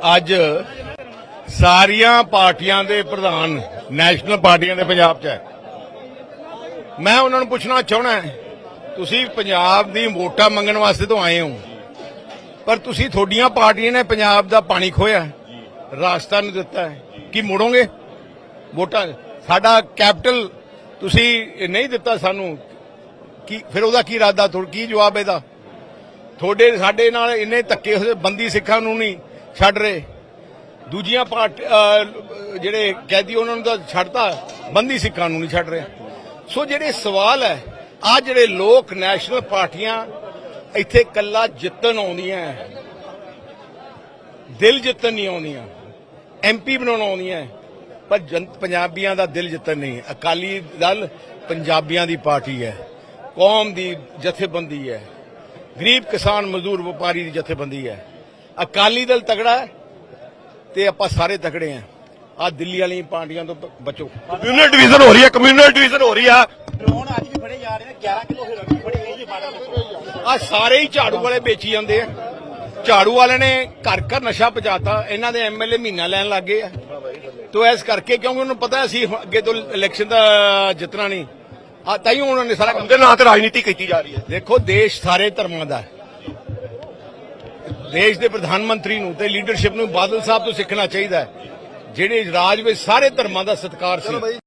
ਅੱਜ ਸਾਰੀਆਂ ਪਾਰਟੀਆਂ ਦੇ ਪ੍ਰਧਾਨ ਨੈਸ਼ਨਲ ਪਾਰਟੀਆਂ ਦੇ ਪੰਜਾਬ 'ਚ ਹੈ। ਮੈਂ ਉਹਨਾਂ ਨੂੰ ਪੁੱਛਣਾ ਚਾਹਣਾ ਤੁਸੀਂ ਪੰਜਾਬ ਦੀ ਵੋਟਾਂ ਮੰਗਣ ਵਾਸਤੇ ਤੋਂ ਆਏ ਹੋ, ਪਰ ਤੁਸੀਂ ਤੁਹਾਡੀਆਂ ਪਾਰਟੀਆਂ ਨੇ ਪੰਜਾਬ ਦਾ ਪਾਣੀ ਖੋਇਆ ਰਾਸਤਾ ਨਹੀਂ ਦਿੱਤਾ, ਕੀ ਮੁੜੋਗੇ? ਵੋਟਾਂ, ਸਾਡਾ ਕੈਪੀਟਲ ਤੁਸੀਂ ਨਹੀਂ ਦਿੱਤਾ ਸਾਨੂੰ, ਕੀ, ਫਿਰ ਉਹਦਾ ਕੀ ਇਰਾਦਾ ਤੁਹਾ ਕੀ ਜਵਾਬ ਇਹਦਾ? ਤੁਹਾਡੇ, ਸਾਡੇ ਨਾਲ ਇੰਨੇ ਧੱਕੇ ਹੋਏ ਬੰਦੀ ਸਿੱਖਾਂ ਨੂੰ ਨਹੀਂ ਛੱਡ ਰਹੇ। ਦੂਜੀਆਂ ਪਾਰਟ ਜਿਹੜੇ ਕੈਦੀ, ਉਹਨਾਂ ਨੂੰ ਤਾਂ ਛੱਡਤਾ, ਬੰਦੀ ਸਿੱਖਾਂ ਨੂੰ ਨਹੀਂ ਛੱਡ ਰਹੇ। ਸੋ ਜਿਹੜੇ ਸਵਾਲ ਹੈ ਆ ਜਿਹੜੇ ਲੋਕ ਨੈਸ਼ਨਲ ਪਾਰਟੀਆਂ ਇੱਥੇ ਕੱਲਾ ਜਿੱਤਣ ਆਉਂਦੀਆਂ ਦਿਲ ਜਿੱਤਣ ਨਹੀਂ ਆਉਂਦੀਆਂ ਐਮਪੀ ਬਣਾਉਣ ਆਉਂਦੀਆਂ ਪਰ ਜਨ- ਪੰਜਾਬੀਆਂ ਦਾ ਦਿਲ ਜਿੱਤਣ ਨਹੀਂ ਅਕਾਲੀ ਦਲ ਪੰਜਾਬੀਆਂ ਦੀ ਪਾਰਟੀ ਹੈ, ਕੌਮ ਦੀ ਜਥੇਬੰਦੀ ਹੈ, ਗਰੀਬ ਕਿਸਾਨ ਮਜ਼ਦੂਰ ਵਪਾਰੀ ਦੀ ਜਥੇਬੰਦੀ ਹੈ। ਅਕਾਲੀ ਦਲ ਤਗੜਾ ਹੈ ਤੇ ਆਪਾਂ ਸਾਰੇ ਤਗੜੇ ਆ ਆ ਦਿੱਲੀ ਵਾਲੀਆਂ ਪਾਰਟੀਆਂ ਤੋਂ ਬਚੋ। ਕਮਿਊਨਲ ਡਿਵੀਜ਼ਨ ਹੋ ਰਹੀ ਹੈ ਕਮਿਊਨਲ ਡਿਵੀਜ਼ਨ ਹੋ ਰਹੀ ਆ। ਡਰੋਨ ਅੱਜ ਵੀ ਫੜੇ ਜਾ ਰਹੇ ਨੇ 11 ਕਿਲੋ ਹੀਰੋਇਨ ਵੀ ਫੜੀ ਗਈ ਜੀ ਬਾਰਾਂ ਆ ਸਾਰੇ ਹੀ ਝਾੜੂ ਵਾਲੇ ਵੇਚੀ ਜਾਂਦੇ ਆ। ਝਾੜੂ ਵਾਲੇ ਨੇ ਘਰ ਘਰ ਨਸ਼ਾ ਪਜਾਤਾ ਇਹਨਾਂ ਦੇ ਐਮਐਲਏ ਮਹੀਨਾ ਲੈਣ ਲੱਗ ਗਏ ਆ। ਤੋ ਇਸ ਕਰਕੇ ਕਿਉਂਕਿ ਉਹਨੂੰ ਪਤਾ ਸੀ ਅੱਗੇ ਤੋਂ ਇਲੈਕਸ਼ਨ ਦਾ ਜਿੱਤਣਾ ਨਹੀਂ। ਆ ਤਾਈਓ ਉਹਨਾਂ ਨੇ ਸਾਰਾ ਕੰਮ ਉਹਦੇ ਨਾਂ ਤੇ ਰਾਜਨੀਤੀ ਕੀਤੀ ਜਾ ਰਹੀ ਹੈ। ਦੇਖੋ ਦੇਸ਼ ਸਾਰੇ ਧਰਮਾਂ ਦਾ ਹੈ। ਦੇਸ਼ ਦੇ ਪ੍ਰਧਾਨ ਮੰਤਰੀ ਨੂੰ ਤੇ ਲੀਡਰਸ਼ਿਪ ਨੂੰ ਬਾਦਲ ਸਾਹਿਬ ਤੋਂ ਸਿੱਖਣਾ ਚਾਹੀਦਾ ਹੈ, ਜਿਹੜੇ ਰਾਜ ਵਿੱਚ ਸਾਰੇ ਧਰਮਾਂ ਦਾ ਸਤਿਕਾਰ ਸੀ।